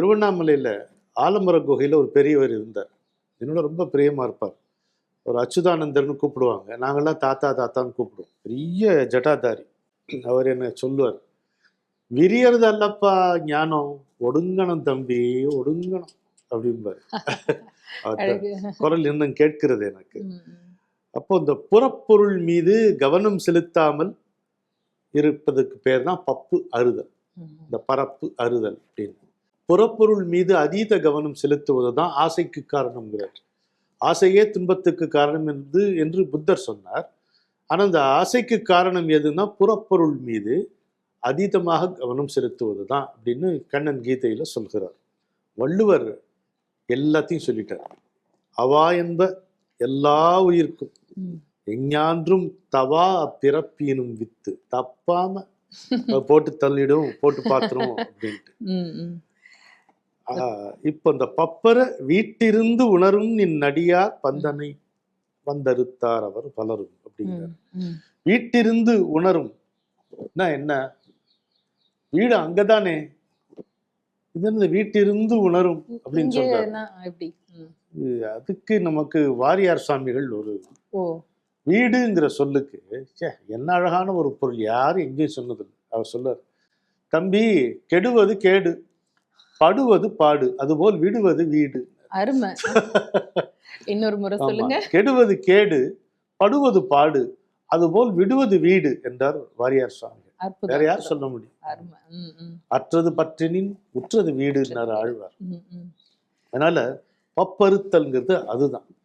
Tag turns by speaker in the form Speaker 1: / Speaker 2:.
Speaker 1: திருவண்ணாமலையில் ஆலமர குகையில் ஒரு பெரியவர் இருந்தார். என்னோட ரொம்ப பிரியமாக இருப்பார். ஒரு அச்சுதானந்தர்னு கூப்பிடுவாங்க. நாங்கள்லாம் தாத்தா தாத்தான்னு கூப்பிடுவோம். பெரிய ஜட்டாதாரி. அவர் என்ன சொல்லுவார். விரியறது அல்லப்பா ஞானம். ஒடுங்கணும் தம்பி ஒடுங்கணும் அப்படிம்பார். குரல் இன்னும் கேட்கிறது எனக்கு. அப்போ இந்த புறப்பொருள் மீது கவனம் செலுத்தாமல் இருப்பதற்கு பேர் தான் பப்பு அறுதல். இந்த பரப்பு அறுதல் அப்படின்னு. புறப்பொருள் மீது அதீத கவனம் செலுத்துவது தான் ஆசைக்கு காரணம்ங்கிறார். ஆசையே துன்பத்துக்கு காரணம் என்று என்று புத்தர் சொன்னார். ஆனால் இந்த ஆசைக்கு காரணம் எதுன்னா புறப்பொருள் மீது அதீதமாக கவனம் செலுத்துவது தான் அப்படின்னு கண்ணன் கீதையில சொல்கிறார். வள்ளுவர் எல்லாத்தையும் சொல்லிட்டார். அவா என்ப எல்லா உயிர்க்கும். எஞ்ஞான்றும் தவா பிறப்பினும் வித்து தப்பாம போட்டு தள்ளிடும் போட்டு பாத்துரும் அப்படின்ட்டு. இப்ப இந்த பப்பர வீட்டிருந்து உணரும் நின் நடியார் பந்தனை வந்தறுத்தார் அவர் பலரும் அப்படிங்கிறார். வீட்டிருந்து உணரும் என்ன? வீடு அங்கதானே? இது என்ன வீட்டிருந்து உணரும் அப்படின்னு சொல்றாரு. அதுக்கு நமக்கு வாரியார் சுவாமிகள் ஒரு வீடுங்கிற சொல்லுக்கு என்ன அழகான ஒரு பொருள். யாரும் எங்கேயும் சொன்னதில்லை. அவர் சொல்லார் தம்பி கெடுவது கேடு. படுவது பாடு அதுபோல் விடுவது வீடு.
Speaker 2: அருமை. இன்னொரு முறை. சொல்லுங்க.
Speaker 1: கெடுவது கேடு படுவது பாடு அதுபோல் விடுவது வீடு என்றார் வாரியார் சுவாமி. வேற யார். சொல்ல முடியும். அற்றது பற்றினின் உற்றது வீடுன்னார் ஆழ்வார். அதனால பப்பறுத்தல்ங்கிறது அதுதான்.